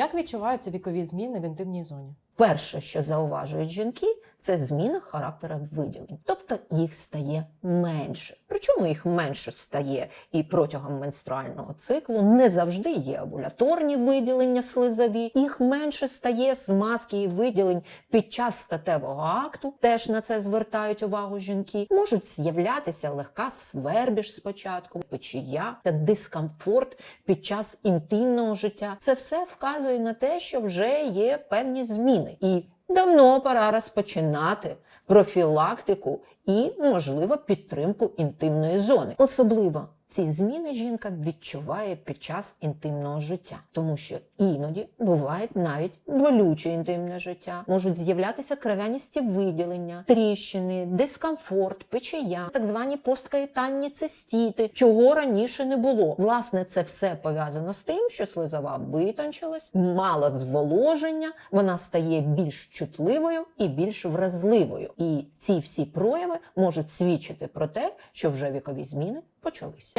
Як відчуваються вікові зміни в інтимній зоні? Перше, що зауважують жінки, це зміна характера виділень, тобто їх стає менше. Причому їх менше стає і протягом менструального циклу не завжди є овуляторні виділення слизові, їх менше стає змазки і виділень під час статевого акту. Теж на це звертають увагу жінки. Можуть з'являтися легка свербіж спочатку, печія та дискомфорт під час інтимного життя. Це все вказує на те, що вже є певні зміни, і давно пора розпочинати профілактику і, можливо, підтримку інтимної зони. Особливо ці зміни жінка відчуває під час інтимного життя, тому що іноді бувають навіть болюче інтимне життя, можуть з'являтися кров'яністі виділення, тріщини, дискомфорт, печія, так звані посткаїтальні цистіти, чого раніше не було. Власне, це все пов'язано з тим, що слизова витончилась, мало зволоження, вона стає більш чутливою і більш вразливою. І ці всі прояви можуть свідчити про те, що вже вікові зміни почалися.